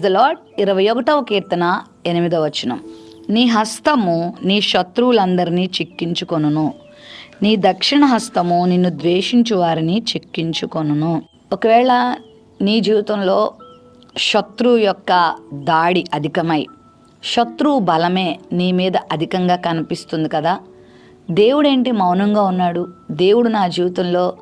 The lord ఇరవై ఒకటవ కీర్తన ఎనిమిదవ వచనం. నీ హస్తము నీ శత్రువులందరినీ చిక్కించుకొనును. నీ దక్షిణ హస్తము నిన్ను ద్వేషించు వారిని చిక్కించుకొనును. ఒకవేళ నీ జీవితంలో శత్రువు యొక్క దాడి అధికమై శత్రువు బలమే నీ మీద అధికంగా కనిపిస్తుంది కదా దేవుడేంటి మౌనంగా ఉన్నాడు? దేవుడు నా జీవితంలో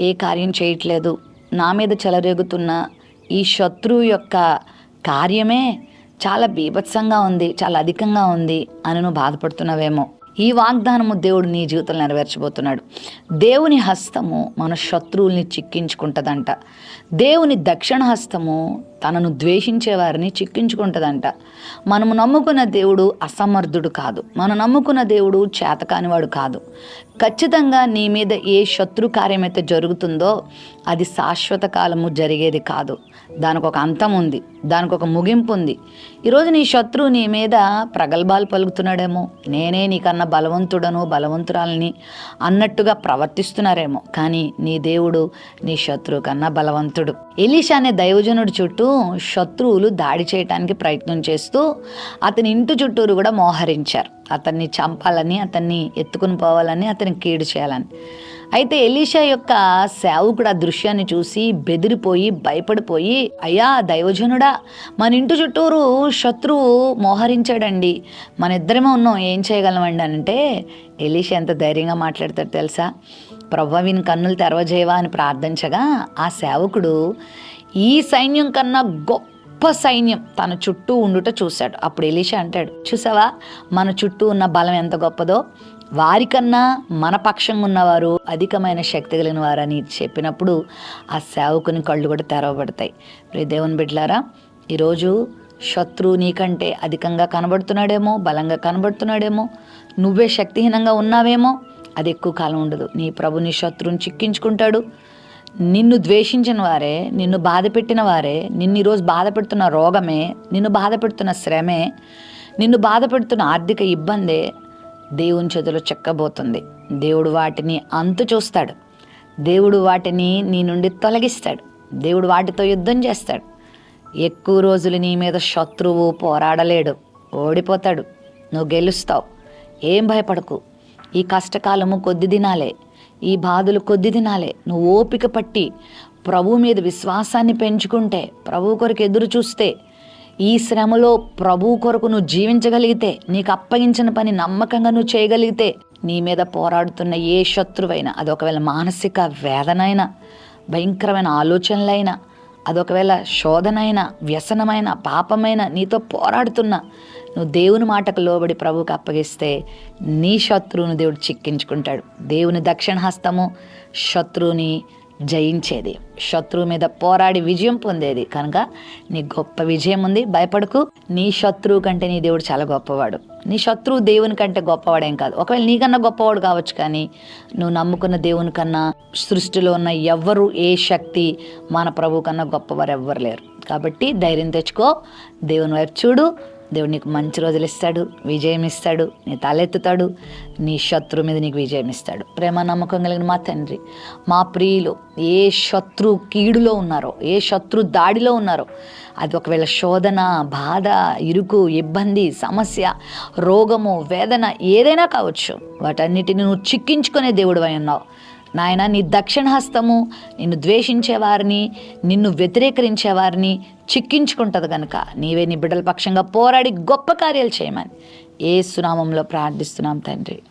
ఏ కార్యం చేయట్లేదు. నా మీద చెలరేగుతున్న ఈ శత్రువు యొక్క కార్యమే చాలా బీభత్సంగా ఉంది చాలా అధికంగా ఉంది అని నువ్వు బాధపడుతున్నావేమో. ఈ వాగ్దానము దేవుడు నీ జీవితంలో నెరవేర్చబోతున్నాడు. దేవుని హస్తము మన శత్రువుల్ని చిక్కించుకుంటుందంట. దేవుని దక్షిణ హస్తము తనను ద్వేషించే వారిని చిక్కించుకుంటుందంట. మనము నమ్ముకున్న దేవుడు అసమర్థుడు కాదు. మనం నమ్ముకున్న దేవుడు చేతకానివాడు కాదు. ఖచ్చితంగా నీ మీద ఏ శత్రు కార్యమైతే జరుగుతుందో అది శాశ్వత కాలము జరిగేది కాదు. దానికి ఒక అంతం ఉంది. దానికి ఒక ముగింపు ఉంది. ఈరోజు నీ శత్రువు నీ మీద ప్రగల్భాలు పలుకుతున్నాడేమో. నేనే నీకన్నా బలవంతుడను బలవంతురాలని అన్నట్టుగా ప్రవర్తిస్తున్నారేమో. కానీ నీ దేవుడు నీ శత్రువు కన్నా బలవంతుడు. ఎలీషా అనే దైవజనుడి చుట్టూ శత్రువులు దాడి చేయడానికి ప్రయత్నం చేస్తూ అతని ఇంటి చుట్టూరు కూడా మోహరించారు. అతన్ని చంపాలని అతన్ని ఎత్తుకుని పోవాలని అతన్ని కీడు చేయాలని. అయితే ఎలీషా యొక్క సేవకుడు ఆ దృశ్యాన్ని చూసి బెదిరిపోయి భయపడిపోయి అయ్యా దైవజనుడా మన ఇంటి చుట్టూరు శత్రువు మోహరించాడండి. మన ఇద్దరమే ఉన్నాం ఏం చేయగలమండి? అంటే ఎలీషా ఎంత ధైర్యంగా మాట్లాడతాడు తెలుసా? ప్రభు విని కన్నులు తెరవజేవా అని ప్రార్థించగా ఆ సేవకుడు ఈ సైన్యం కన్నా గొప్ప సైన్యం తన చుట్టూ ఉండుట చూశాడు. అప్పుడు ఎలీషా అంటాడు చూసావా? మన చుట్టూ ఉన్న బలం ఎంత గొప్పదో? వారికన్నా మన పక్షంగా ఉన్నవారు అధికమైన శక్తి కలిగిన వారని చెప్పినప్పుడు ఆ సేవకుని కళ్ళు కూడా తెరవబడతాయి. రే దేవుని బిడ్లారా ఈరోజు శత్రువు నీకంటే అధికంగా కనబడుతున్నాడేమో బలంగా కనబడుతున్నాడేమో నువ్వే శక్తిహీనంగా ఉన్నావేమో అది ఎక్కువ కాలం ఉండదు. నీ ప్రభు నీ శత్రువుని చిక్కించుకుంటాడు. నిన్ను ద్వేషించిన వారే నిన్ను బాధ పెట్టిన వారే నిన్ను ఈరోజు బాధ పెడుతున్న రోగమే నిన్ను బాధ పెడుతున్న శ్రమే నిన్ను బాధ పెడుతున్న ఆర్థిక ఇబ్బందే దేవుని చేతిలో చెక్కబోతుంది. దేవుడు వాటిని అంతు చూస్తాడు. దేవుడు వాటిని నీ నుండి తొలగిస్తాడు. దేవుడు వాటితో యుద్ధం చేస్తాడు. ఎక్కువ రోజులు నీ మీద శత్రువు పోరాడలేడు. ఓడిపోతాడు. నువ్వు గెలుస్తావు. ఏం భయపడకు. ఈ కష్టకాలము కొద్ది దినాలే. ఈ బాధలు కొద్ది దినాలే. నువ్వు ఓపిక పట్టి ప్రభు మీద విశ్వాసాన్ని పెంచుకుంటే ప్రభు కొరకు ఎదురు చూస్తే ఈ శ్రమలో ప్రభు కొరకు నువ్వు జీవించగలిగితే నీకు అప్పగించిన పని నమ్మకంగా నువ్వు చేయగలిగితే నీ మీద పోరాడుతున్న ఏ శత్రువైనా అది ఒకవేళ మానసిక వేదనైనా భయంకరమైన ఆలోచనలైనా అదొకవేళ శోధనైన వ్యసనమైన పాపమైన నీతో పోరాడుతున్న నువ్వు దేవుని మాటకు లోబడి ప్రభువుకి అప్పగిస్తే నీ శత్రువుని దేవుడు చిక్కించుకుంటాడు. దేవుని దక్షిణ హస్తము శత్రువుని జయించేది. శత్రువు మీద పోరాడి విజయం పొందేది. కనుక నీ గొప్ప విజయం ఉంది. భయపడకు. నీ శత్రువు కంటే నీ దేవుడు చాలా గొప్పవాడు. నీ శత్రువు దేవుని కంటే గొప్పవాడేం కాదు. ఒకవేళ నీకన్నా గొప్పవాడు కావచ్చు కానీ నువ్వు నమ్ముకున్న దేవుని కన్నా సృష్టిలో ఉన్న ఎవ్వరు ఏ శక్తి మన ప్రభు కన్నా గొప్పవారు ఎవ్వరు లేరు. కాబట్టి ధైర్యం తెచ్చుకో. దేవుని వైపు చూడు. దేవుడు నీకు మంచి రోజులు ఇస్తాడు విజయం ఇస్తాడు నీ తలెత్తుతాడు నీ శత్రువు మీద నీకు విజయం ఇస్తాడు ప్రేమ నమ్మకం కలిగిన మా తండ్రి మా ప్రియులు ఏ శత్రు కీడులో ఉన్నారో ఏ శత్రు దాడిలో ఉన్నారో అది ఒకవేళ శోధన బాధ ఇరుకు ఇబ్బంది సమస్య రోగము వేదన ఏదైనా కావచ్చు వాటన్నిటిని నువ్వు చిక్కించుకునే దేవుడు అయి ఉన్నావు. నాయన నీ దక్షిణ హస్తము నిన్ను ద్వేషించే వారిని నిన్ను వ్యతిరేకరించే వారిని చిక్కించుకుంటుంది కనుక నీవే నీ బిడ్డల పక్షంగా పోరాడి గొప్ప కార్యాలు చేయమని ఏ సునామంలో ప్రార్థిస్తున్నాం తండ్రి.